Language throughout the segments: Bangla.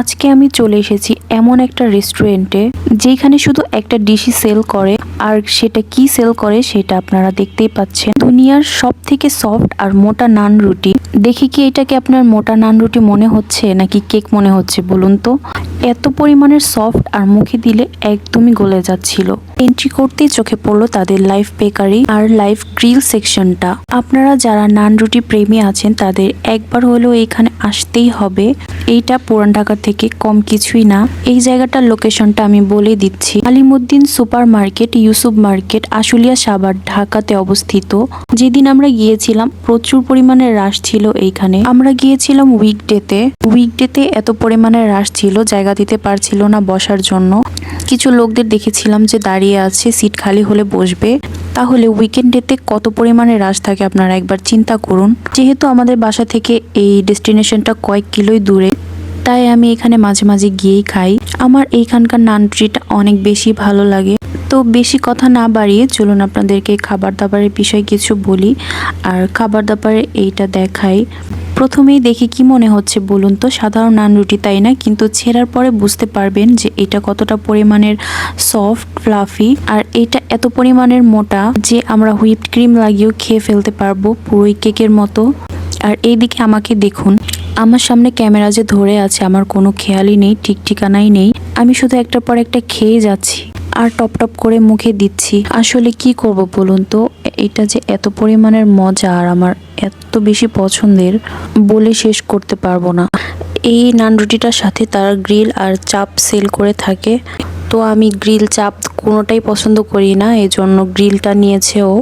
আজকে আমি চলে এসেছি এমন একটা রেস্টুরেন্টে যেখানে শুধু একটা ডিশই সেল করে, আর সেটা কি সেল করে সেটা আপনারা দেখতেই পাচ্ছেন। দুনিয়ার সব থেকে সফট আর মোটা নান রুটি। দেখি কি এটাকে আপনার মোটা নান রুটি মনে হচ্ছে, নাকি কেক মনে হচ্ছে, বলুন তো? এত পরিমাণের সফট আর মুখে দিলে একদমই গলে যাচ্ছিল। এন্ট্রি করতেই চোখে পড়ল তাদের লাইফ বেকারি আর লাইফ গ্রিল সেকশনটা আপনারা যারা নান রুটি প্রেমী আছেন, তাদের একবার হলেও এখানে আসতেই হবে। এইটা পুরান ঢাকা থেকে কম কিছুই না। এই জায়গাটার লোকেশনটা আমি বলে দিচ্ছি। Alimuddin super market Yusuf market, Ashulia Savar ঢাকাতে অবস্থিত। যেদিন আমরা গিয়েছিলাম, প্রচুর পরিমাণে রাশ ছিল এইখানে। আমরা গিয়েছিলাম উইকডেতে উইকডেতে এত পরিমাণে রাশ ছিল, জায়গা দিতে পারছিল না বসার জন্য। কিছু লোকদের দেখেছিলাম যে দাঁড়িয়ে আছে, সিট খালি হলে বসবে। তাহলে উইকেন্ডেতে কত পরিমাণে রাশ থাকে আপনারা একবার চিন্তা করুন। যেহেতু আমাদের বাসা থেকে এই ডেস্টিনেশনটা কয়েক কিলোই দূরে। তাই আমি এখানে মাঝে মাঝে গিয়েই খাই। আমার এইখানকার নান রুটিটা অনেক বেশি ভালো লাগে। তো বেশি কথা না বাড়িয়ে চলুন আপনাদেরকে খাবার দাবারের বিষয়ে কিছু বলি আর খাবার দাবারে এইটা দেখাই। প্রথমেই দেখে কি মনে হচ্ছে বলুন তো, সাধারণ নান রুটি তাই না? কিন্তু ছেঁড়ার পরে বুঝতে পারবেন যে এটা কতটা পরিমাণের সফট, ফ্লাফি আর এটা এত পরিমাণের মোটা যে আমরা হুইপড ক্রিম লাগিয়েও খেয়ে ফেলতে পারব পুরোই কেকের মতো। আর এইদিকে আমাকে দেখুন আমার সামনে ক্যামেরা যে ধরে আছে, আমার কোনো খেয়ালই নেই, ঠিক ঠিকানাই নেই। আমি শুধু একটার পর একটা খেয়ে যাচ্ছি আর টপ টপ করে মুখে দিচ্ছি। আসলে কি করব বলুন তো? এটা যে এত পরিমাণের মজা আর আমার এত বেশি পছন্দের বলে শেষ করতে পারব না। এই নান রুটিটার সাথে তারা গ্রিল আর চাপ সেল করে থাকে। তো আমি গ্রিল চাপ কোনোটাই পছন্দ করি না এই জন্য গ্রিলটা নিয়েছে ও,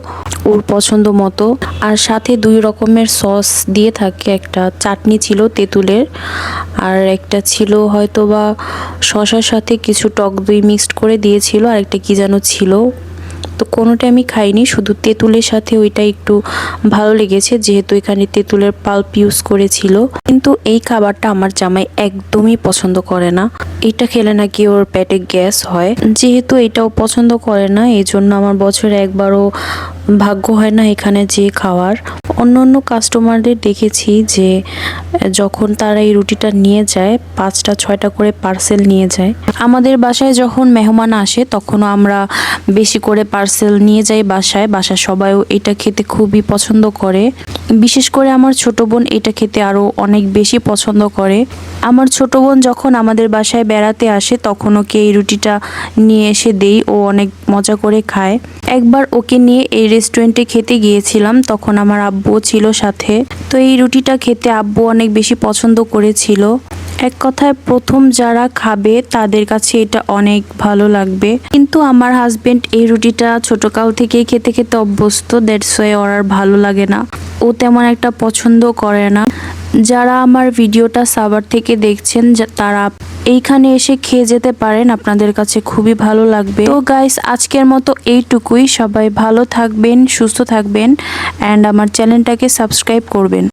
ওর পছন্দ মতো। আর সাথে দুই রকমের সস দিয়ে থাকে, একটা চাটনি ছিল তেঁতুলের, আর একটা ছিল হয়তো বা শশার সাথে কিছু টক দই মিক্সড করে দিয়েছিল, আর একটা কি যেন ছিল। তো কোনোটা আমি খাইনি, শুধু তেঁতুলের সাথে ওইটা একটু ভালো লেগেছে, যেহেতু এখানে তেঁতুলের পাল্প ইউজ করেছিল। কিন্তু এই খাবারটা আমার জামাই একদমই পছন্দ করে না। এটা খেলে নাকি ওর পেটে গ্যাস হয়। যেহেতু এটাও পছন্দ করে না এই জন্য আমার বছরে একবারও ভাগ্য হয় না এখানে যে খাওয়ার। অন্য অন্য কাস্টমারদের দেখেছি যে, যখন তারা এই রুটিটা নিয়ে যায়, পাঁচটা, ছয়টা করে পার্সেল নিয়ে যায়। আমাদের বাসায় যখন মেহমান আসে, তখনও আমরা বেশি করে পার্সেল নিয়ে যাই বাসায়। বাসার সবাইও এটা খেতে খুবই পছন্দ করে। বিশেষ করে আমার ছোট বোন এটা খেতে আরও অনেক বেশি পছন্দ করে। আমার ছোট বোন যখন আমাদের বাসায় বেড়াতে আসে, তখন ওকে এই রুটিটা নিয়ে এসে দেই। ও অনেক মজা করে খায়। একবার ওকে নিয়ে এই রেস্টুরেন্টে খেতে গিয়েছিলাম, তখন আমার আব্বুও ছিল সাথে। তো এই রুটিটা খেতে আব্বু অনেক বেশি পছন্দ করেছিল। এক কথায় প্রথম যারা খাবে, তাদের কাছে এটা অনেক ভালো লাগবে। কিন্তু আমার হাজবেন্ড এই রুটিটা ছোটকাল থেকেই খেতে খেতে অভ্যস্ত দ্যাটস ওয়ে ওর আর ভালো লাগে না। ও তেমন একটা পছন্দ করে না। যারা আমার ভিডিওটা সাবার থেকে দেখছেন তারা এইখানে এসে খেয়ে যেতে পারেন, আপনাদের কাছে খুবই ভালো লাগবে। তো গাইস আজকের মতো এইটুকুই। সবাই ভালো থাকবেন, সুস্থ থাকবেন অ্যান্ড আমার চ্যানেলটাকে সাবস্ক্রাইব করবেন।